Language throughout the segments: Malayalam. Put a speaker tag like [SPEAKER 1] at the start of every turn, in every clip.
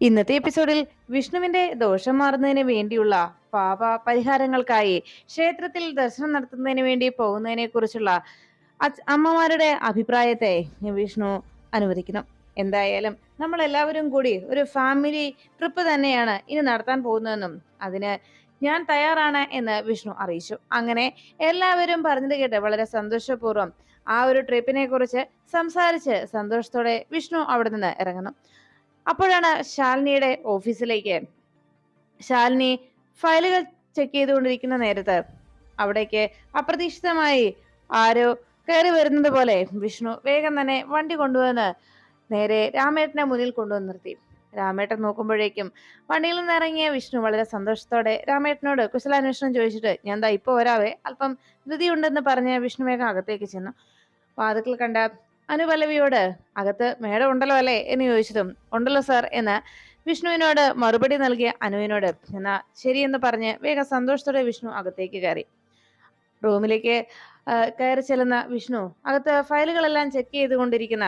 [SPEAKER 1] ഇന്നത്തെ എപ്പിസോഡിൽ വിഷ്ണുവിന്റെ ദോഷം മാറുന്നതിന് വേണ്ടിയുള്ള പാപ പരിഹാരങ്ങൾക്കായി ക്ഷേത്രത്തിൽ ദർശനം നടത്തുന്നതിന് വേണ്ടി പോകുന്നതിനെ കുറിച്ചുള്ള അമ്മമാരുടെ അഭിപ്രായത്തെ വിഷ്ണു അനുവദിക്കുന്നു. എന്തായാലും നമ്മൾ എല്ലാവരും കൂടി ഒരു ഫാമിലി ട്രിപ്പ് തന്നെയാണ് ഇനി നടത്താൻ പോകുന്നതെന്നും അതിന് ഞാൻ തയ്യാറാണ് എന്ന് വിഷ്ണു അറിയിച്ചു. അങ്ങനെ എല്ലാവരും പറഞ്ഞത് കേട്ട് വളരെ സന്തോഷപൂർവം ആ ഒരു ട്രിപ്പിനെ കുറിച്ച് സംസാരിച്ച് സന്തോഷത്തോടെ വിഷ്ണു അവിടെ നിന്ന് ഇറങ്ങുന്നു. അപ്പോഴാണ് ശാലിനിയുടെ ഓഫീസിലേക്ക്. ശാലിനി ഫയലുകൾ ചെക്ക് ചെയ്തുകൊണ്ടിരിക്കുന്ന നേരത്ത് അവിടേക്ക് അപ്രതീക്ഷിതമായി ആരോ കയറി വരുന്നത് പോലെ വിഷ്ണു വേഗം തന്നെ വണ്ടി കൊണ്ടുവന്ന് നേരെ രാമേട്ടനെ മുന്നിൽ കൊണ്ടുവന്ന് നിർത്തി. രാമേട്ടൻ നോക്കുമ്പോഴേക്കും വണ്ടിയിൽ നിന്ന് ഇറങ്ങിയ വിഷ്ണു വളരെ സന്തോഷത്തോടെ രാമേട്ടനോട് കുശലാന്വേഷണം ചോദിച്ചിട്ട് ഞാൻ ദാ ഇപ്പൊ വരാവേ. അല്പം ധൃതിയുണ്ടെന്ന് പറഞ്ഞ് വിഷ്ണു വേഗം അകത്തേക്ക് ചെന്നു. വാതുക്കൾ കണ്ട അനുപല്ലവിയോട് അകത്ത് മേഡം ഉണ്ടല്ലോ അല്ലേ? എന്ന് ചോദിച്ചതും ഉണ്ടല്ലോ സാർ എന്ന് വിഷ്ണുവിനോട് മറുപടി നൽകിയ അനുവിനോട് എന്നാ ശരിയെന്ന് പറഞ്ഞ് വേഗം സന്തോഷത്തോടെ വിഷ്ണു അകത്തേക്ക് കയറി. റൂമിലേക്ക് കയറി ചെല്ലുന്ന വിഷ്ണു അകത്ത് ഫയലുകളെല്ലാം ചെക്ക് ചെയ്തുകൊണ്ടിരിക്കുന്ന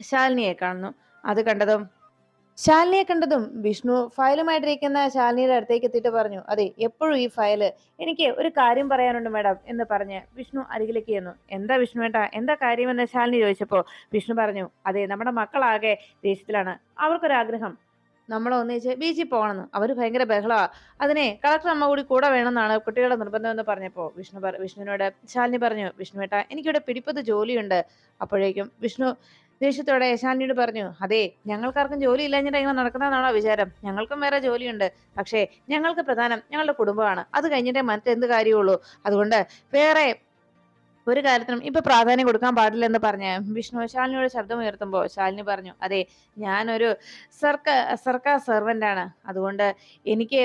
[SPEAKER 1] ശാലിനിയെ കാണുന്നു. അത് കണ്ടതും ശാലിനിയെ കണ്ടതും വിഷ്ണു ഫയലുമായിട്ടിരിക്കുന്ന ശാലിനിയുടെ അടുത്തേക്ക് എത്തിയിട്ട് പറഞ്ഞു അതെ എപ്പോഴും ഈ ഫയൽ. എനിക്ക് ഒരു കാര്യം പറയാനുണ്ട് മാഡം എന്ന് പറഞ്ഞ് വിഷ്ണു അരികിലേക്ക് ചെന്നു. എന്താ വിഷ്ണു ഏട്ടാ? എന്താ കാര്യമെന്ന് ശാലിനി ചോദിച്ചപ്പോൾ വിഷ്ണു പറഞ്ഞു അതെ നമ്മുടെ മക്കളാകെ ദേഷ്യത്തിലാണ്. അവർക്കൊരാഗ്രഹം. നമ്മളൊന്നിച്ച് ബീച്ചിൽ പോകണമെന്ന്. അവർ ഭയങ്കര ബഹളമാണ് അതിനെ കളക്ടർ അമ്മ കൂടി കൂടെ വേണമെന്നാണ് കുട്ടികളുടെ നിർബന്ധം എന്ന് പറഞ്ഞപ്പോൾ വിഷ്ണു വിഷ്ണുവിനോട് ശാലിനി പറഞ്ഞു വിഷ്ണു ഏട്ടാ എനിക്കിവിടെ പിടിപ്പത് ജോലിയുണ്ട്. അപ്പോഴേക്കും വിഷ്ണു ദേഷ്യത്തോടെ യശാനിയോട് പറഞ്ഞു അതെ ഞങ്ങൾക്കാർക്കും ജോലി ഇല്ലാഞ്ഞിട്ട് ഇങ്ങനെ നടക്കുന്നതാണോ വിചാരം? ഞങ്ങൾക്കും വേറെ ജോലിയുണ്ട്. പക്ഷേ ഞങ്ങൾക്ക് പ്രധാനം ഞങ്ങളുടെ കുടുംബമാണ്. അത് കഴിഞ്ഞിട്ടേ മറ്റെന്ത് കാര്യമുള്ളൂ? അതുകൊണ്ട് വേറെ ഒരു കാര്യത്തിനും ഇപ്പൊ പ്രാധാന്യം കൊടുക്കാൻ പാടില്ലെന്ന് പറഞ്ഞ് വിഷ്ണു ശാലിനിയോട് ശബ്ദം ഉയർത്തുമ്പോൾ ശാലിനി പറഞ്ഞു അതെ ഞാനൊരു സർക്കാർ സർക്കാർ സെർവന്റ് ആണ്. അതുകൊണ്ട് എനിക്ക്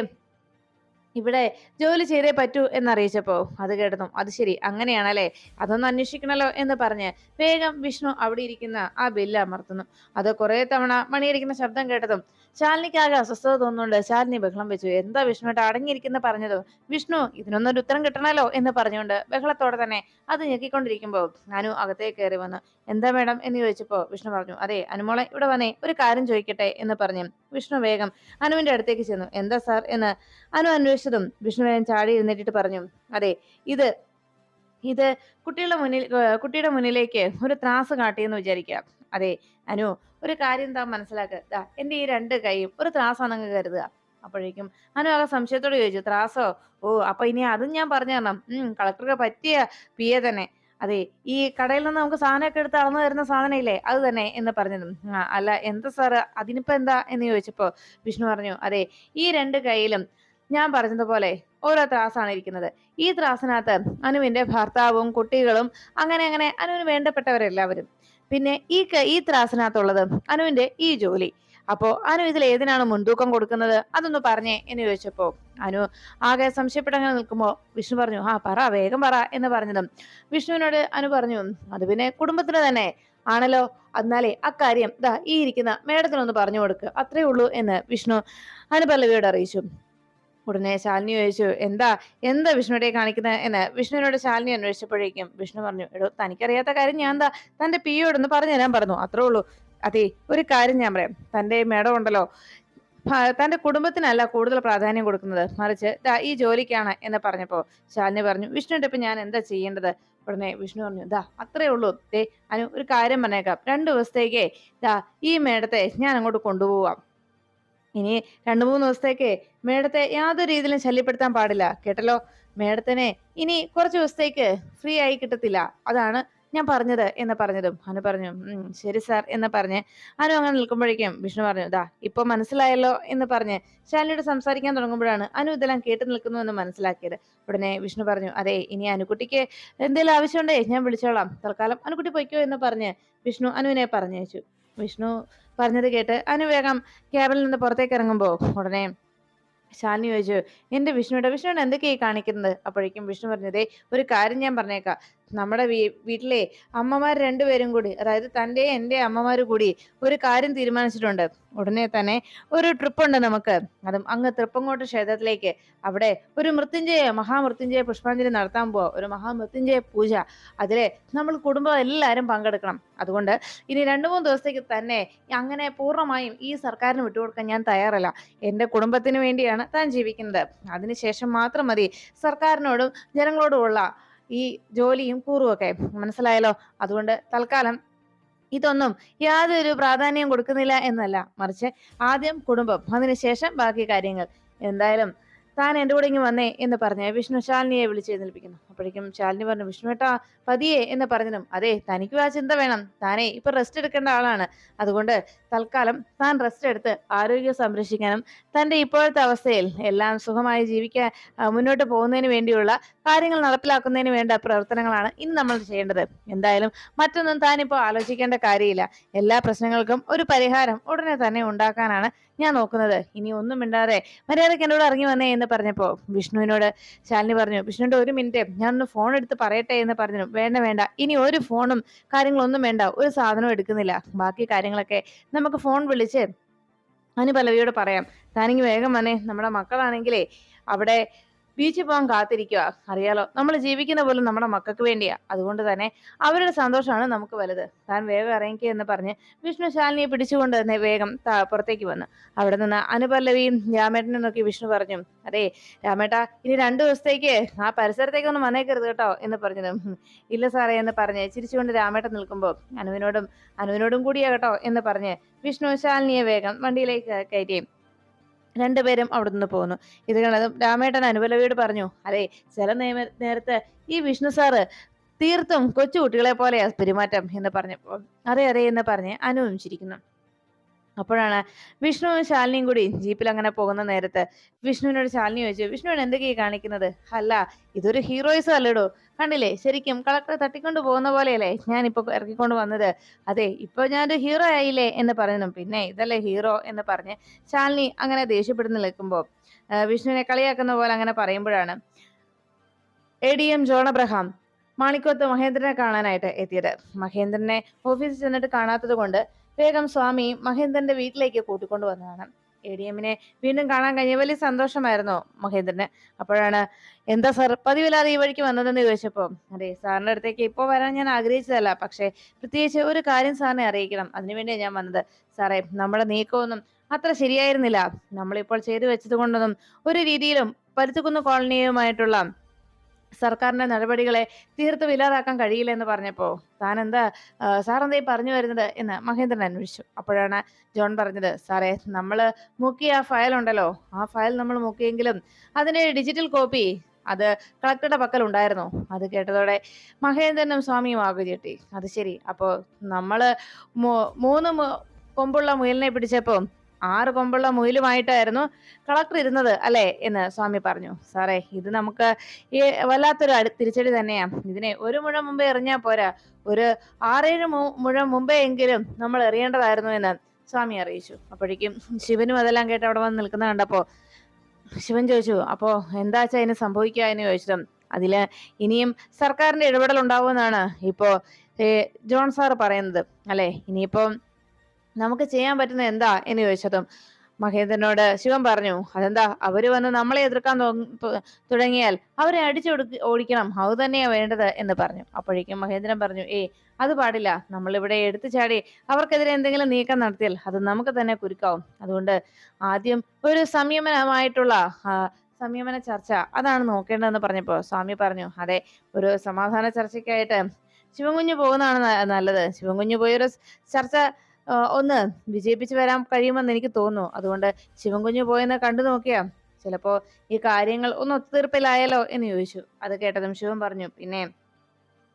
[SPEAKER 1] ഇവിടെ ജോലി ചെയ്തേ പറ്റൂ എന്നറിയിച്ചപ്പോ അത് കേട്ടതും അത് ശരി അങ്ങനെയാണല്ലേ? അതൊന്ന് അന്വേഷിക്കണല്ലോ എന്ന് പറഞ്ഞ് വേഗം വിഷ്ണു അവിടെ ഇരിക്കുന്ന ആ ബില്ല് അമർത്തുന്നു. അത് കുറെ തവണ മണിയടിക്കുന്ന ശബ്ദം കേട്ടതും ശാലിനിക്കാകെ അസ്വസ്ഥത തോന്നുന്നുണ്ട്. ശാലിനി ബഹളം വെച്ചു. എന്താ വിഷ്ണുട്ട് അടങ്ങിയിരിക്കുന്ന പറഞ്ഞതും? വിഷ്ണു ഇതിനൊന്നൊരു ഉത്തരം കിട്ടണല്ലോ എന്ന് പറഞ്ഞുകൊണ്ട് ബഹളത്തോടെ തന്നെ അത് ഞെക്കിക്കൊണ്ടിരിക്കുമ്പോൾ അനു അകത്തേക്ക് കയറി വന്നു. എന്താ മേഡം? എന്ന് ചോദിച്ചപ്പോൾ വിഷ്ണു പറഞ്ഞു അതെ അനുമോളെ ഇവിടെ വന്നേ ഒരു കാര്യം ചോദിക്കട്ടെ എന്ന് പറഞ്ഞു വിഷ്ണു വേഗം അനുവിന്റെ അടുത്തേക്ക് ചെന്നു. എന്താ സാർ? എന്ന് അനു അന്വേഷിച്ചതും വിഷ്ണു വേഗം ചാടി എഴുന്നേറ്റിട്ട് പറഞ്ഞു അതെ ഇത് ഇത് കുട്ടികളുടെ മുന്നിൽ കുട്ടിയുടെ മുന്നിലേക്ക് ഒരു ത്രാസ് കാട്ടിയെന്ന് വിചാരിക്കുക അതെ അനു ഒരു കാര്യം താൻ മനസ്സിലാക്കുക എന്റെ ഈ രണ്ട് കൈയും ഒരു ത്രാസാണെന്ന് കരുതുക. അപ്പോഴേക്കും അനു ആകെ സംശയത്തോട് ചോദിച്ചു ത്രാസോ? ഓ അപ്പൊ ഇനി അതും ഞാൻ പറഞ്ഞു തരണം. ഉം കളക്ടർക്ക് പറ്റിയ പി എ തന്നെ. അതെ ഈ കടയിൽ നിന്ന് നമുക്ക് സാധനമൊക്കെ എടുത്ത് അളന്നു തരുന്ന സാധനം ഇല്ലേ അത് തന്നെ എന്ന് പറഞ്ഞതും. അല്ല എന്താ സാറ്? അതിനിപ്പോ എന്താ എന്ന് ചോദിച്ചപ്പോ വിഷ്ണു പറഞ്ഞു അതെ ഈ രണ്ട് കൈയിലും ഞാൻ പറഞ്ഞതുപോലെ ഓരോ ത്രാസാണ് ഇരിക്കുന്നത്. ഈ ത്രാസിനകത്ത് അനുവിന്റെ ഭർത്താവും കുട്ടികളും അങ്ങനെ അങ്ങനെ അനുവിന് വേണ്ടപ്പെട്ടവരെല്ലാവരും. പിന്നെ ഈ ഈ ത്രാസിനകത്തുള്ളത് അനുവിന്റെ ഈ ജോലി. അപ്പോ അനു ഇതിൽ ഏതിനാണ് മുൻതൂക്കം കൊടുക്കുന്നത്? അതൊന്ന് പറഞ്ഞേ എന്ന് ചോദിച്ചപ്പോ അനു ആകെ സംശയപ്പെട്ടങ്ങനെ നിൽക്കുമ്പോ വിഷ്ണു പറഞ്ഞു ആ പറ വേഗം പറ എന്ന് പറഞ്ഞതും. വിഷ്ണുവിനോട് അനു പറഞ്ഞു അത് പിന്നെ കുടുംബത്തിന് തന്നെ. ആണല്ലോ? എന്നാലേ അക്കാര്യം ദാ ഈ ഇരിക്കുന്ന മേഡത്തിനൊന്ന് പറഞ്ഞു കൊടുക്ക്. അത്രേ ഉള്ളൂ എന്ന് വിഷ്ണു അനുപല്ലവിയോട് അറിയിച്ചു. ഉടനെ ശാലിനി ചോദിച്ചു എന്താ? എന്താ വിഷ്ണുവിടെ കാണിക്കുന്നത് എന്ന് വിഷ്ണുവിനോട് ശാലിനി അന്വേഷിച്ചപ്പോഴേക്കും വിഷ്ണു പറഞ്ഞു എടോ തനിക്കറിയാത്ത കാര്യം ഞാൻ എന്താ തന്റെ പിയോടൊന്ന് പറഞ്ഞു തരാൻ പറഞ്ഞു. അത്രേ ഉള്ളൂ. അതെ ഒരു കാര്യം ഞാൻ പറയാം. തന്റെ മേഡം ഉണ്ടല്ലോ. തന്റെ കുടുംബത്തിനല്ല കൂടുതൽ പ്രാധാന്യം കൊടുക്കുന്നത്. മറിച്ച് ഈ ജോലിക്കാണ് എന്ന് പറഞ്ഞപ്പോ ശാലിനി പറഞ്ഞു വിഷ്ണുവിന്റെ ഇപ്പൊ ഞാൻ എന്താ ചെയ്യേണ്ടത്? ഉടനെ വിഷ്ണു പറഞ്ഞു ദാ അത്രേ ഉള്ളൂ. ദേ അനു ഒരു കാര്യം പറഞ്ഞേക്കാം. രണ്ടു ദിവസത്തേക്ക് ദാ ഈ മേടത്തെ ഞാൻ അങ്ങോട്ട് കൊണ്ടുപോവാം. ഇനി രണ്ടു മൂന്ന് ദിവസത്തേക്ക് മേഡത്തെ യാതൊരു രീതിയിലും ശല്യപ്പെടുത്താൻ പാടില്ല. കേട്ടല്ലോ? മേഡത്തിനെ ഇനി കുറച്ച് ദിവസത്തേക്ക് ഫ്രീ ആയി കിട്ടത്തില്ല. അതാണ് ഞാൻ പറഞ്ഞത് എന്ന് പറഞ്ഞതും അനു പറഞ്ഞു ശരി സാർ എന്ന് പറഞ്ഞ് അനു അങ്ങനെ നിൽക്കുമ്പോഴേക്കും വിഷ്ണു പറഞ്ഞു ദാ ഇപ്പൊ മനസ്സിലായല്ലോ എന്ന് പറഞ്ഞ് ശാലിനിയോട് സംസാരിക്കാൻ തുടങ്ങുമ്പോഴാണ് അനു ഇതെല്ലാം കേട്ട് നിൽക്കുന്നു എന്ന് മനസ്സിലാക്കിയത്. ഉടനെ വിഷ്ണു പറഞ്ഞു അതെ ഇനി അനുകുട്ടിക്ക് എന്തെങ്കിലും ആവശ്യമുണ്ടേ ഞാൻ വിളിച്ചോളാം. തൽക്കാലം അനുകുട്ടി പൊയ്ക്കോ എന്ന് പറഞ്ഞ് വിഷ്ണു അനുവിനെ പറഞ്ഞയച്ചു. വിഷ്ണു പറഞ്ഞത് കേട്ട് അനു വേഗം ക്യാബിൽ നിന്ന് പുറത്തേക്ക് ഇറങ്ങുമ്പോൾ ഉടനെ ശാലിനി ചോദിച്ചു എന്റെ വിഷ്ണുവിടെ വിഷ്ണുവിനെ എന്തൊക്കെയായി കാണിക്കുന്നത്? അപ്പോഴേക്കും വിഷ്ണു പറഞ്ഞതേ ഒരു കാര്യം ഞാൻ പറഞ്ഞേക്കാം. നമ്മുടെ വീട്ടിലെ അമ്മമാർ രണ്ടുപേരും കൂടി അതായത് തന്റെ എന്റെ അമ്മമാർ കൂടി ഒരു കാര്യം തീരുമാനിച്ചിട്ടുണ്ട്. ഉടനെ തന്നെ ഒരു ട്രിപ്പ് ഉണ്ട് നമുക്ക്. അതും അങ്ങ് തൃപ്പങ്ങോട്ട് ക്ഷേത്രത്തിലേക്ക് അവിടെ ഒരു മൃത്യുഞ്ജയ മഹാമൃത്യുഞ്ജയ പുഷ്പാഞ്ജലി നടത്താൻ പോവാ. ഒരു മഹാമൃത്യുഞ്ജയ പൂജ. അതിലെ നമ്മൾ കുടുംബം എല്ലാവരും പങ്കെടുക്കണം. അതുകൊണ്ട് ഇനി രണ്ടു മൂന്ന് ദിവസത്തേക്ക് തന്നെ അങ്ങനെ പൂർണമായും ഈ സർക്കാരിന് വിട്ടുകൊടുക്കാൻ ഞാൻ തയ്യാറല്ല. എന്റെ കുടുംബത്തിന് വേണ്ടിയാണ് താൻ ജീവിക്കുന്നത്. അതിനുശേഷം മാത്രം മതി സർക്കാരിനോടും ജനങ്ങളോടുമുള്ള ഈ ജോലിയും കൂറുമൊക്കെ മനസ്സിലായല്ലോ? അതുകൊണ്ട് തൽക്കാലം ഇതൊന്നും യാതൊരു പ്രാധാന്യം കൊടുക്കുന്നില്ല എന്നല്ല. മറിച്ച് ആദ്യം കുടുംബം അതിനുശേഷം ബാക്കി കാര്യങ്ങൾ. എന്തായാലും താൻ എന്റെ കൂടെ ഇങ്ങ് വന്നേ എന്ന് പറഞ്ഞ് വിഷ്ണു ശാലിനിയെ വിളിച്ച് എഴുന്നേൽപ്പിക്കുന്നു. അപ്പോഴേക്കും ശാലിനി പറഞ്ഞു വിഷ്ണുവേട്ടാ പതിയെ എന്ന് പറഞ്ഞതും അതെ തനിക്കും ആ ചിന്ത വേണം. താനേ ഇപ്പം റെസ്റ്റ് എടുക്കേണ്ട ആളാണ്. അതുകൊണ്ട് തൽക്കാലം താൻ റെസ്റ്റ് എടുത്ത് ആരോഗ്യം സംരക്ഷിക്കാനും തന്റെ ഇപ്പോഴത്തെ അവസ്ഥയിൽ എല്ലാം സുഖമായി ജീവിക്കാൻ മുന്നോട്ട് പോകുന്നതിന് വേണ്ടിയുള്ള കാര്യങ്ങൾ നടപ്പിലാക്കുന്നതിന് വേണ്ട പ്രവർത്തനങ്ങളാണ് ഇന്ന് നമ്മൾ ചെയ്യേണ്ടത്. എന്തായാലും മറ്റൊന്നും താനിപ്പോൾ ആലോചിക്കേണ്ട കാര്യമില്ല. എല്ലാ പ്രശ്നങ്ങൾക്കും ഒരു പരിഹാരം ഉടനെ തന്നെ ഉണ്ടാക്കാനാണ് ഞാൻ നോക്കുന്നത്. ഇനി ഒന്നും മിണ്ടാതെ മര്യാദയ്ക്ക് എന്നോട് ഇറങ്ങി വന്നേ എന്ന് പറഞ്ഞപ്പോ വിഷ്ണുവിനോട് ശാലിനി പറഞ്ഞു വിഷ്ണുവിന്റെ ഒരു മിനിറ്റ് ഞാൻ ഒന്ന് ഫോൺ എടുത്ത് പറയട്ടെ എന്ന് പറഞ്ഞു വേണ്ട വേണ്ട. ഇനി ഒരു ഫോണും കാര്യങ്ങളൊന്നും വേണ്ട. ഒരു സാധനവും എടുക്കുന്നില്ല. ബാക്കി കാര്യങ്ങളൊക്കെ നമുക്ക് ഫോൺ വിളിച്ച് അനു പറയാം. താനിങ്ങ് വേഗം വന്നേ. നമ്മുടെ മക്കളാണെങ്കിലേ അവിടെ ബീച്ചിൽ പോകാൻ കാത്തിരിക്കുക അറിയാലോ നമ്മൾ ജീവിക്കുന്ന പോലും നമ്മുടെ മക്കൾക്ക് വേണ്ടിയാ. അതുകൊണ്ട് തന്നെ അവരുടെ സന്തോഷമാണ് നമുക്ക് വലുത്. താൻ വേഗം ഇറങ്ങിക്കുക എന്ന് പറഞ്ഞ് വിഷ്ണു ശാലിനിയെ പിടിച്ചുകൊണ്ട് തന്നെ വേഗം പുറത്തേക്ക് വന്നു. അവിടെ നിന്ന് അനുപല്ലവിയും രാമേട്ടനെ നോക്കി വിഷ്ണു പറഞ്ഞു അതെ രാമേട്ട ഇനി രണ്ടു ദിവസത്തേക്ക് ആ പരിസരത്തേക്ക് ഒന്ന് വന്നേക്കരുത് കേട്ടോ എന്ന് പറഞ്ഞത് "ഉം, ഇല്ല സാറേ എന്ന് പറഞ്ഞ് ചിരിച്ചുകൊണ്ട് രാമേട്ടൻ നിൽക്കുമ്പോൾ അനുവിനോടും അനുവിനോടും കൂടിയാ കേട്ടോ എന്ന് പറഞ്ഞ് വിഷ്ണു ശാലിനിയെ വേഗം വണ്ടിയിലേക്ക് കയറ്റി. രണ്ടുപേരും അവിടെ നിന്ന് പോകുന്നു ഇത് കണ്ടതും രാമേട്ടൻ അനുപലവിയോട് പറഞ്ഞു അതെ ചില നിയമ നേരത്തെ ഈ വിഷ്ണു സാറ് തീർത്തും കൊച്ചു കുട്ടികളെ പോലെയാ പെരുമാറ്റം എന്ന് പറഞ്ഞപ്പോൾ അതെ അതെ എന്ന് പറഞ്ഞ് അനുവും ചിരിക്കുന്നു അപ്പോഴാണ് വിഷ്ണുവും ശാലിനിയും കൂടി ജീപ്പിൽ അങ്ങനെ പോകുന്ന നേരത്ത് വിഷ്ണുവിനോട് ശാലിനി ചോദിച്ചു വിഷ്ണുവിന് എന്തൊക്കെയാ കാണിക്കുന്നത്? അല്ല ഇതൊരു ഹീറോയിസം അല്ലടോ? കണ്ടില്ലേ? ശരിക്കും കളക്ടറെ തട്ടിക്കൊണ്ട് പോകുന്ന പോലെയല്ലേ ഞാനിപ്പോ ഇറക്കിക്കൊണ്ട് വന്നത്? അതെ ഇപ്പൊ ഞാനൊരു ഹീറോ ആയില്ലേ? എന്ന് പറഞ്ഞു. പിന്നെ ഇതല്ലേ ഹീറോ എന്ന് പറഞ്ഞ് ശാലിനി അങ്ങനെ ദേഷ്യപ്പെടുന്ന നിൽക്കുമ്പോൾ വിഷ്ണുവിനെ കളിയാക്കുന്ന പോലെ അങ്ങനെ പറയുമ്പോഴാണ് A D M John Abraham Manikoth മഹേന്ദ്രനെ കാണാനായിട്ട് എത്തിയത്. മഹേന്ദ്രനെ ഓഫീസിൽ ചെന്നിട്ട് കാണാത്തത് കൊണ്ട് വേഗം സ്വാമി മഹേന്ദ്രന്റെ വീട്ടിലേക്ക് കൂട്ടിക്കൊണ്ടു വന്നതാണ്. എ ഡി എമ്മിനെ വീണ്ടും കാണാൻ കഴിഞ്ഞ വലിയ സന്തോഷമായിരുന്നു മഹേന്ദ്രന്. അപ്പോഴാണ് എന്താ സാർ പതിവില്ലാതെ ഈ വഴിക്ക് വന്നതെന്ന് ചോദിച്ചപ്പോൾ അതെ സാറിന്റെ അടുത്തേക്ക് ഇപ്പോൾ വരാൻ ഞാൻ ആഗ്രഹിച്ചതല്ല. പക്ഷേ പ്രത്യേകിച്ച് ഒരു കാര്യം സാറിനെ അറിയിക്കണം. അതിനുവേണ്ടിയാണ് ഞാൻ വന്നത്. സാറേ നമ്മുടെ നീക്കമൊന്നും അത്ര ശരിയായിരുന്നില്ല. നമ്മളിപ്പോൾ ചെയ്തു വെച്ചത് കൊണ്ടൊന്നും ഒരു രീതിയിലും പരുത്തുകുന്ന് കോളനിയുമായിട്ടുള്ള സർക്കാരിന്റെ നടപടികളെ തീർത്ത് വിലാറാക്കാൻ കഴിയില്ല എന്ന് പറഞ്ഞപ്പോ താൻ എന്താ സാർ എന്തായി പറഞ്ഞു വരുന്നത് എന്ന് മഹേന്ദ്രൻ അന്വേഷിച്ചു. അപ്പോഴാണ് ജോൺ പറഞ്ഞത് സാറേ നമ്മൾ മുക്കിയ ആ ഫയൽ ഉണ്ടല്ലോ ആ ഫയൽ നമ്മൾ മുക്കിയെങ്കിലും അതിന്റെ ഡിജിറ്റൽ കോപ്പി അത് കളക്ടറുടെ പക്കൽ ഉണ്ടായിരുന്നു അത് കേട്ടതോടെ മഹേന്ദ്രനും സ്വാമിയും ആകെ ചെട്ടി അത് ശരി അപ്പോ നമ്മൾ മൂന്ന് കൊമ്പുള്ള മുയലിനെ പിടിച്ചപ്പോ ആറ് കൊമ്പുള്ള മുയിലുമായിട്ടായിരുന്നു കളക്ടർ ഇരുന്നത് അല്ലേ എന്ന് സ്വാമി പറഞ്ഞു. സാറേ ഇത് നമുക്ക് ഈ വല്ലാത്തൊരു തിരിച്ചടി തന്നെയാ. ഇതിനെ ഒരു മുഴം മുമ്പേ എറിഞ്ഞാൽ പോരാ. ഒരു ആറേഴ് മുഴം മുമ്പേ എങ്കിലും നമ്മൾ എറിയേണ്ടതായിരുന്നു എന്ന് സ്വാമി അറിയിച്ചു. അപ്പോഴേക്കും ശിവനും അതെല്ലാം കേട്ട് അവിടെ വന്ന് നിൽക്കുന്ന കണ്ടപ്പോൾ ശിവൻ ചോദിച്ചു അപ്പോൾ എന്താ വെച്ചാൽ അതിന് സംഭവിക്കുക എന്ന് ചോദിച്ചിട്ടും അതിൽ ഇനിയും സർക്കാരിന്റെ ഇടപെടൽ ഉണ്ടാവുമെന്നാണ് ഇപ്പോ ജോൺ സാർ പറയുന്നത്. അല്ലെ? ഇനിയിപ്പോ നമുക്ക് ചെയ്യാൻ പറ്റുന്ന എന്താ എന്ന് ചോദിച്ചതും മഹേന്ദ്രനോട് ശിവൻ പറഞ്ഞു അതെന്താ? അവർ വന്ന് നമ്മളെ എതിർക്കാൻ തുടങ്ങിയാൽ അവരെ അടിച്ചു ഓടിക്കണം. അത് തന്നെയാ വേണ്ടത് എന്ന് പറഞ്ഞു. അപ്പോഴേക്കും മഹേന്ദ്രൻ പറഞ്ഞു ഏ അത് പാടില്ല. നമ്മളിവിടെ എടുത്തു ചാടി അവർക്കെതിരെ എന്തെങ്കിലും നീക്കം നടത്തിയാൽ അത് നമുക്ക് തന്നെ കുരുക്കാവും. അതുകൊണ്ട് ആദ്യം ഒരു സംയമനമായിട്ടുള്ള സംയമന ചർച്ച അതാണ് നോക്കേണ്ടതെന്ന് പറഞ്ഞപ്പോ സ്വാമി പറഞ്ഞു അതെ ഒരു സമാധാന ചർച്ചയ്ക്കായിട്ട് ശിവൻകുഞ്ഞു പോകുന്നതാണ് നല്ലത്. ശിവൻകുഞ്ഞു പോയി ഒരു ചർച്ച ഒന്ന് വിജയിപ്പിച്ച് വരാൻ കഴിയുമെന്ന് എനിക്ക് തോന്നുന്നു. അതുകൊണ്ട് ശിവൻകുഞ്ഞ് പോയെന്ന് കണ്ടു നോക്കിയാ. ചിലപ്പോ ഈ കാര്യങ്ങൾ ഒന്ന് ഒത്തുതീർപ്പിലായാലോ എന്ന് ചോദിച്ചു. അത് കേട്ടതും ശിവൻ പറഞ്ഞു പിന്നെ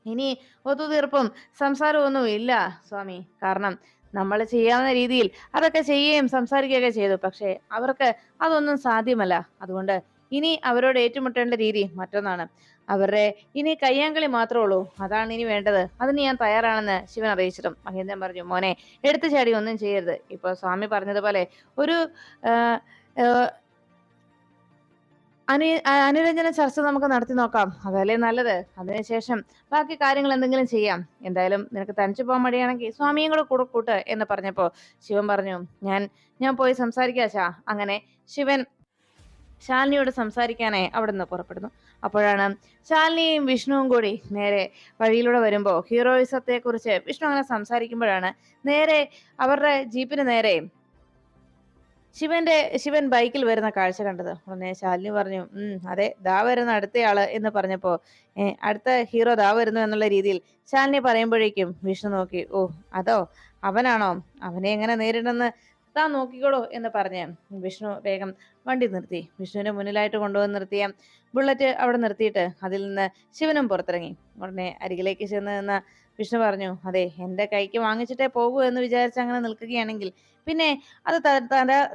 [SPEAKER 1] ഇനി ഒത്തുതീർപ്പും സംസാരവും ഒന്നും ഇല്ല സ്വാമി. കാരണം നമ്മൾ ചെയ്യാവുന്ന രീതിയിൽ അതൊക്കെ ചെയ്യുകയും സംസാരിക്കുകയൊക്കെ ചെയ്തു. പക്ഷേ അവർക്ക് അതൊന്നും സാധ്യമല്ല. അതുകൊണ്ട് ഇനി അവരോട് ഏറ്റുമുട്ടേണ്ട രീതി മറ്റൊന്നാണ്. അവരുടെ ഇനി കയ്യാങ്കളി മാത്രമേ ഉള്ളൂ. അതാണ് ഇനി വേണ്ടത്. അതിന് ഞാൻ തയ്യാറാണെന്ന് ശിവൻ അറിയിച്ചിട്ടും മഹേന്ദ്രൻ പറഞ്ഞു മോനെ എടുത്തു ചാടി ഒന്നും ചെയ്യരുത്. ഇപ്പൊ സ്വാമി പറഞ്ഞതുപോലെ ഒരു അനു അനുരഞ്ജന ചർച്ച നമുക്ക് നടത്തി നോക്കാം. അതല്ലേ നല്ലത്? അതിനുശേഷം ബാക്കി കാര്യങ്ങൾ എന്തെങ്കിലും ചെയ്യാം. എന്തായാലും നിനക്ക് തനിച്ചു പോകാൻ മടിയാണെങ്കിൽ സ്വാമിയും കൂടെ കൂടെ കൂട്ട് എന്ന് പറഞ്ഞപ്പോ ശിവൻ പറഞ്ഞു ഞാൻ ഞാൻ പോയി സംസാരിക്കാച്ചാ അങ്ങനെ ശിവൻ ശാലിനിയോട് സംസാരിക്കാനായി അവിടെ നിന്ന് പുറപ്പെടുന്നു. അപ്പോഴാണ് ശാലിനിയും വിഷ്ണുവും കൂടി നേരെ വഴിയിലൂടെ വരുമ്പോൾ ഹീറോയിസത്തെ കുറിച്ച് വിഷ്ണു അങ്ങനെ സംസാരിക്കുമ്പോഴാണ് നേരെ അവരുടെ ജീപ്പിന് നേരെ ശിവന്റെ ശിവൻ ബൈക്കിൽ വരുന്ന കാഴ്ച കണ്ടത്. ഉടനെ ശാലിനി പറഞ്ഞു ഉം അതെ ദാ വരുന്ന അടുത്തയാൾ എന്ന് പറഞ്ഞപ്പോ അടുത്ത ഹീറോ ദാ വരുന്നു എന്നുള്ള രീതിയിൽ ശാലിനി പറയുമ്പോഴേക്കും വിഷ്ണു നോക്കി ഓ അതോ അവനാണോ? അവനെ എങ്ങനെ നേരിടുമെന്ന് താൻ നോക്കിക്കോളൂ എന്ന് പറഞ്ഞ് വിഷ്ണു വേഗം വണ്ടി നിർത്തി. വിഷ്ണുവിനെ മുന്നിലായിട്ട് കൊണ്ടുവന്ന് നിർത്തിയ ബുള്ളറ്റ് അവിടെ നിർത്തിയിട്ട് അതിൽ നിന്ന് ശിവനും പുറത്തിറങ്ങി. ഉടനെ അരികിലേക്ക് ചെന്ന് നിന്ന വിഷ്ണു പറഞ്ഞു അതെ എന്റെ കൈക്ക് വാങ്ങിച്ചിട്ടേ പോകൂ എന്ന് വിചാരിച്ച് അങ്ങനെ നിൽക്കുകയാണെങ്കിൽ പിന്നെ അത്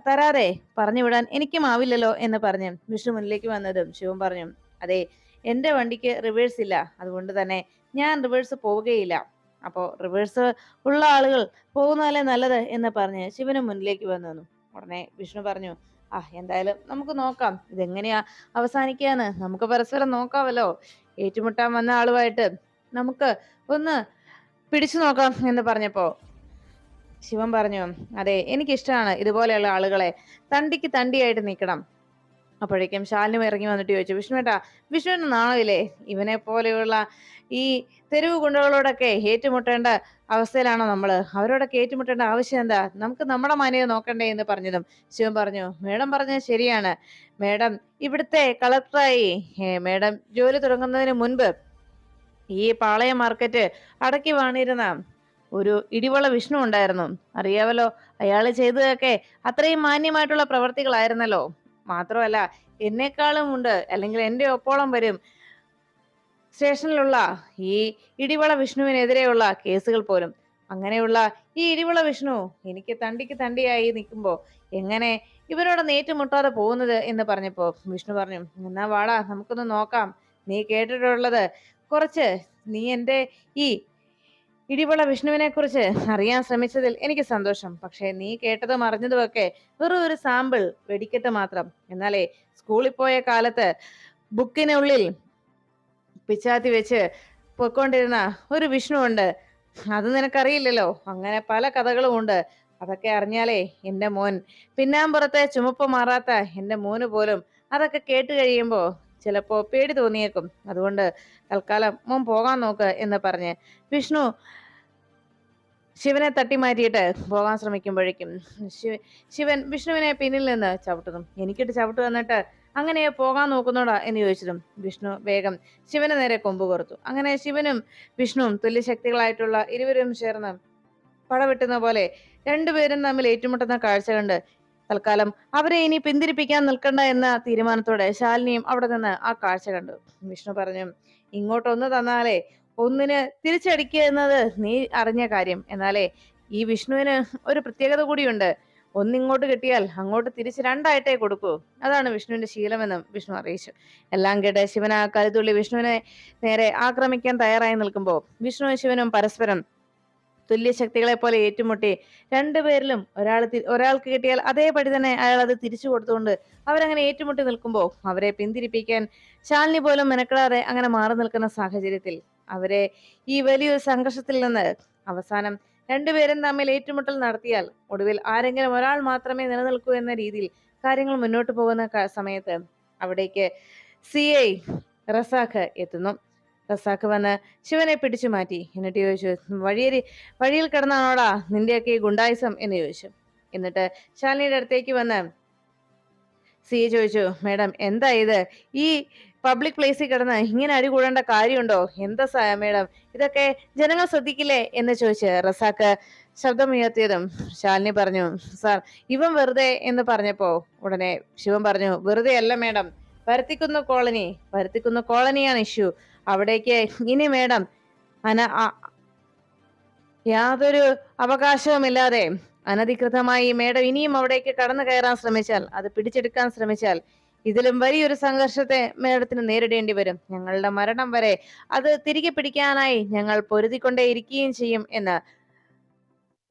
[SPEAKER 1] തരാതെ പറഞ്ഞു വിടാൻ എനിക്കും ആവില്ലല്ലോ എന്ന് പറഞ്ഞ് വിഷ്ണു മുന്നിലേക്ക് വന്നതും ശിവൻ പറഞ്ഞു അതെ എന്റെ വണ്ടിക്ക് റിവേഴ്സ് ഇല്ല. അതുകൊണ്ട് തന്നെ ഞാൻ റിവേഴ്സ് പോവുകയില്ല. അപ്പോൾ റിവേഴ്സ് ഉള്ള ആളുകൾ പോകുന്നതല്ലേ നല്ലത് എന്ന് പറഞ്ഞ് ശിവന് മുന്നിലേക്ക് വന്നു ഉടനെ വിഷ്ണു പറഞ്ഞു ആ എന്തായാലും നമുക്ക് നോക്കാം. ഇതെങ്ങനെയാ അവസാനിക്കാന്ന്? നമുക്ക് പരസ്പരം നോക്കാമല്ലോ ഏറ്റുമുട്ടാൻ വന്ന ആളുമായിട്ട് നമുക്ക് ഒന്ന് പിടിച്ചു നോക്കാം എന്ന് പറഞ്ഞപ്പോ ശിവൻ പറഞ്ഞു അതെ എനിക്കിഷ്ടമാണ് ഇതുപോലെയുള്ള ആളുകളെ തണ്ടിക്ക് തണ്ടിയായിട്ട് നിൽക്കണം അപ്പോഴേക്കും ശാലിനും ഇറങ്ങി വന്നിട്ട് ചോദിച്ചു വിഷ്ണുവേട്ടാ വിഷ്ണുവിന് നാണമില്ലേ? ഇവനെ പോലെയുള്ള ഈ തെരുവ് ഗുണ്ടകളോടൊക്കെ ഏറ്റുമുട്ടേണ്ട അവസ്ഥയിലാണോ നമ്മൾ? അവരോടൊക്കെ ഏറ്റുമുട്ടേണ്ട ആവശ്യം എന്താ? നമുക്ക് നമ്മുടെ മനയെ നോക്കണ്ടേ? എന്ന് പറഞ്ഞതും ശിവൻ പറഞ്ഞു മേഡം പറഞ്ഞത് ശരിയാണ്. മേഡം ഇവിടുത്തെ കളക്ടറായി മേഡം ജോലി തുടങ്ങുന്നതിന് മുൻപ് ഈ പാളയ മാർക്കറ്റ് അടക്കി വാണിരുന്ന ഒരു ഇടിവള വിഷ്ണു ഉണ്ടായിരുന്നു. അറിയാവല്ലോ അയാൾ ചെയ്തതൊക്കെ അത്രയും മാന്യമായിട്ടുള്ള പ്രവർത്തികളായിരുന്നല്ലോ. മാത്രമല്ല എന്നെക്കാളും ഉണ്ട് അല്ലെങ്കിൽ എന്റെ ഒപ്പോളം വരും സ്റ്റേഷനിലുള്ള ഈ ഇടിവള വിഷ്ണുവിനെതിരെയുള്ള കേസുകൾ പോലും. അങ്ങനെയുള്ള ഈ ഇടിവള വിഷ്ണു എനിക്ക് തണ്ടിക്ക് തണ്ടിയായി നിൽക്കുമ്പോൾ എങ്ങനെ ഇവരോട് നേറ്റുമുട്ടാതെ പോകുന്നത് എന്ന് പറഞ്ഞപ്പോൾ വിഷ്ണു പറഞ്ഞു എന്നാ വാടാ നമുക്കൊന്ന് നോക്കാം. നീ കേട്ടിട്ടുള്ളത് കുറച്ച് നീ എന്റെ ഈ ഇടിവള വിഷ്ണുവിനെ കുറിച്ച് അറിയാൻ ശ്രമിച്ചതിൽ എനിക്ക് സന്തോഷം. പക്ഷേ നീ കേട്ടതും അറിഞ്ഞതും ഒക്കെ വെറും ഒരു സാമ്പിൾ വെടിക്കെട്ട് മാത്രം. എന്നാലേ സ്കൂളിൽ പോയ കാലത്ത് ബുക്കിനുള്ളിൽ പിച്ചാത്തി വെച്ച് പൊയ്ക്കൊണ്ടിരുന്ന ഒരു വിഷ്ണു ഉണ്ട് അത് നിനക്കറിയില്ലല്ലോ. അങ്ങനെ പല കഥകളും ഉണ്ട് അതൊക്കെ അറിഞ്ഞാലേ എന്റെ മോൻ പിന്നാമ്പുറത്തെ ചുമപ്പ് മാറാത്ത എന്റെ മോന് പോലും അതൊക്കെ കേട്ട് കഴിയുമ്പോൾ ചിലപ്പോ പേടി തോന്നിയേക്കും. അതുകൊണ്ട് തൽക്കാലം മോൻ പോകാൻ നോക്ക് എന്ന് പറഞ്ഞ് വിഷ്ണു ശിവനെ തട്ടി മാറ്റിയിട്ട് പോകാൻ ശ്രമിക്കുമ്പോഴേക്കും ശിവ- ശിവൻ വിഷ്ണുവിനെ പിന്നിൽ നിന്ന് ചവിട്ടുന്നു. എനിക്കിട്ട് ചവിട്ട് വന്നിട്ട് അങ്ങനെ പോകാൻ നോക്കുന്നോടാ എന്ന് ചോദിച്ചതും വിഷ്ണു വേഗം ശിവന് നേരെ കൊമ്പ് കോർത്തു. അങ്ങനെ ശിവനും വിഷ്ണുവും തുല്യശക്തികളായിട്ടുള്ള ഇരുവരും ചേർന്ന് പടവെട്ടുന്ന പോലെ രണ്ടുപേരും തമ്മിൽ ഏറ്റുമുട്ടുന്ന കാഴ്ച കണ്ട് തൽക്കാലം അവരെ ഇനി പിന്തിരിപ്പിക്കാൻ നിൽക്കണ്ട എന്ന തീരുമാനത്തോടെ ശാലിനിയും അവിടെ നിന്ന് ആ കാഴ്ച കണ്ടു. വിഷ്ണു പറഞ്ഞു ഇങ്ങോട്ടൊന്ന് തന്നാലേ ഒന്നിന് തിരിച്ചടിക്കുക എന്നത് നീ അറിഞ്ഞ കാര്യം. എന്നാലേ ഈ വിഷ്ണുവിന് ഒരു പ്രത്യേകത കൂടിയുണ്ട്. ഒന്നിങ്ങോട്ട് കിട്ടിയാൽ അങ്ങോട്ട് തിരിച്ച് രണ്ടായിട്ടേ കൊടുക്കൂ. അതാണ് വിഷ്ണുവിന്റെ ശീലമെന്നും വിഷ്ണു അറിയിച്ചു. എല്ലാം കേട്ട് ശിവൻ ആ കരുതുള്ളി വിഷ്ണുവിനെ നേരെ ആക്രമിക്കാൻ തയ്യാറായി നിൽക്കുമ്പോൾ വിഷ്ണുവും ശിവനും പരസ്പരം തുല്യ ശക്തികളെ പോലെ ഏറ്റുമുട്ടി. രണ്ടുപേരിലും ഒരാൾ ഒരാൾക്ക് കിട്ടിയാൽ അതേപടി തന്നെ അയാൾ അത് തിരിച്ചു കൊടുത്തുകൊണ്ട് അവരങ്ങനെ ഏറ്റുമുട്ടി നിൽക്കുമ്പോൾ അവരെ പിന്തിരിപ്പിക്കാൻ ശാലിനി പോലും മെനക്കെടാതെ അങ്ങനെ മാറി നിൽക്കുന്ന സാഹചര്യത്തിൽ അവരെ ഈ വലിയൊരു സംഘർഷത്തിൽ നിന്ന് അവസാനം രണ്ടുപേരും തമ്മിൽ ഏറ്റുമുട്ടൽ നടത്തിയാൽ ഒടുവിൽ ആരെങ്കിലും ഒരാൾ മാത്രമേ നിലനിൽക്കൂ എന്ന രീതിയിൽ കാര്യങ്ങൾ മുന്നോട്ട് പോകുന്ന സമയത്ത് അവിടേക്ക് സി ഐ റസാഖ് എത്തുന്നു. റസാഖ് വന്ന് ശിവനെ പിടിച്ചു മാറ്റി. എന്നിട്ട് ചോദിച്ചു വഴിയേരി വഴിയിൽ കിടന്നാണോടാ നിന്റെയൊക്കെ ഈ ഗുണ്ടായിസം? എന്ന് ചോദിച്ചു. എന്നിട്ട് ശാലിനിയുടെ അടുത്തേക്ക് വന്ന് സി ചോദിച്ചു മേഡം എന്താ ഇത്? ഈ പബ്ലിക് പ്ലേസിൽ കിടന്ന് ഇങ്ങനെ അടി കൂടേണ്ട കാര്യമുണ്ടോ? എന്താ സാ മേഡം? ഇതൊക്കെ ജനങ്ങൾ ശ്രദ്ധിക്കില്ലേ? എന്ന് ചോദിച്ച് റസാക്ക് ശബ്ദമുയർത്തിയതും ശാലിനി പറഞ്ഞു സാർ ഇവൻ വെറുതെ എന്ന് പറഞ്ഞപ്പോ ഉടനെ ശിവൻ പറഞ്ഞു വെറുതെ അല്ല മേഡം. പരുത്തിക്കുന്ന് കോളനി പരുത്തിക്കുന്ന് കോളനിയാണ് ഇഷ്യൂ. അവിടേക്ക് ഇനി മേഡം അന യാതൊരു അവകാശവുമില്ലാതെ അനധികൃതമായി മേഡം ഇനിയും അവിടേക്ക് കടന്നു കയറാൻ ശ്രമിച്ചാൽ അത് പിടിച്ചെടുക്കാൻ ശ്രമിച്ചാൽ ഇതിലും വലിയൊരു സംഘർഷത്തെ മേഡത്തിന് നേരിടേണ്ടി വരും. ഞങ്ങളുടെ മരണം വരെ അത് തിരികെ പിടിക്കാനായി ഞങ്ങൾ പൊരുതിക്കൊണ്ടേ ഇരിക്കുകയും ചെയ്യും എന്ന്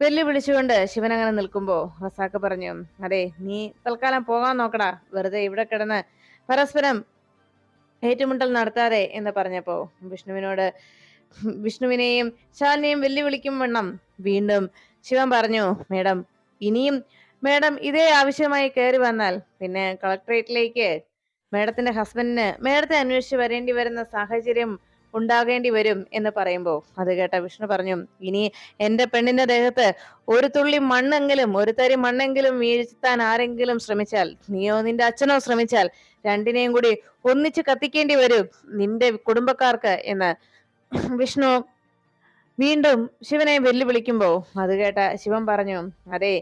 [SPEAKER 1] വെല്ലുവിളിച്ചുകൊണ്ട് ശിവൻ അങ്ങനെ നിൽക്കുമ്പോ റസാക്ക് പറഞ്ഞു അതെ നീ തൽക്കാലം പോകാൻ നോക്കടാ. വെറുതെ ഇവിടെ കിടന്ന് പരസ്പരം ഏറ്റുമുട്ടൽ നടത്താതെ എന്ന് പറഞ്ഞപ്പോ വിഷ്ണുവിനോട് വിഷ്ണുവിനെയും ശാലിനെയും വെല്ലുവിളിക്കും വണ്ണം വീണ്ടും ശിവൻ പറഞ്ഞു മേഡം ഇനിയും മേഡം ഇതേ ആവശ്യമായി കയറി വന്നാൽ പിന്നെ കളക്ടറേറ്റിലേക്ക് മേഡത്തിന്റെ ഹസ്ബൻഡിന് മേഡത്തെ അന്വേഷിച്ച് വരേണ്ടി വരുന്ന സാഹചര്യം ഉണ്ടാകേണ്ടി വരും എന്ന് പറയുമ്പോൾ അത് കേട്ട വിഷ്ണു പറഞ്ഞു ഇനി എന്റെ പെണ്ണിന്റെ ദേഹത്ത് ഒരു തുള്ളി മണ്ണെങ്കിലും ഒരു തരി മണ്ണെങ്കിലും വീഴ്ത്താൻ ആരെങ്കിലും ശ്രമിച്ചാൽ നീയോ നിന്റെ അച്ഛനോ ശ്രമിച്ചാൽ രണ്ടിനെയും കൂടി ഒന്നിച്ച് കത്തിക്കേണ്ടി വരും നിന്റെ കുടുംബക്കാർക്ക് എന്ന് വിഷ്ണു വീണ്ടും ശിവനെ വെല്ലുവിളിക്കുമ്പോ അത് കേട്ട ശിവൻ പറഞ്ഞു അതെ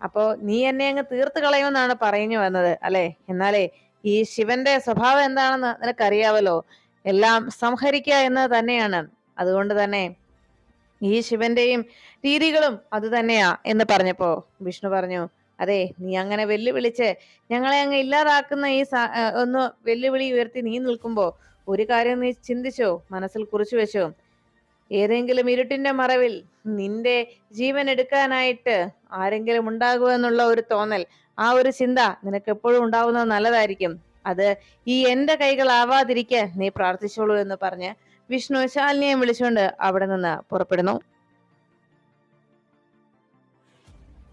[SPEAKER 1] അപ്പോ നീ എന്നെ അങ്ങ് തീർത്ത് കളയുമെന്നാണ് പറഞ്ഞു വന്നത് അല്ലെ? എന്നാലേ ഈ ശിവന്റെ സ്വഭാവം എന്താണെന്ന് നിനക്കറിയാവല്ലോ. എല്ലാം സംഹരിക്കുക എന്ന് തന്നെയാണ്. അതുകൊണ്ട് തന്നെ ഈ ശിവന്റെയും രീതികളും അത് തന്നെയാ എന്ന് പറഞ്ഞപ്പോ വിഷ്ണു പറഞ്ഞു അതെ നീ അങ്ങനെ വെല്ലുവിളിച്ച് ഞങ്ങളെ അങ്ങ് ഇല്ലാതാക്കുന്ന ഈ ഒന്ന് വെല്ലുവിളി ഉയർത്തി നീ നിൽക്കുമ്പോ ഒരു കാര്യം നീ ചിന്തിച്ചോ മനസ്സിൽ കുറിച്ചു വെച്ചോ? ഏതെങ്കിലും ഇരുട്ടിന്റെ മറവിൽ നിന്റെ ജീവൻ എടുക്കാനായിട്ട് ആരെങ്കിലും ഉണ്ടാകുമെന്നുള്ള ഒരു തോന്നൽ ആ ഒരു ചിന്ത നിനക്ക് എപ്പോഴും ഉണ്ടാവുന്നത് നല്ലതായിരിക്കും. അത് ഈ എന്റെ കൈകളാവാതിരിക്കാൻ നീ പ്രാർത്ഥിച്ചോളൂ എന്ന് പറഞ്ഞ് വിഷ്ണു ശാലിനിയെ വിളിച്ചുകൊണ്ട് അവിടെ നിന്ന് പുറപ്പെടുന്നു.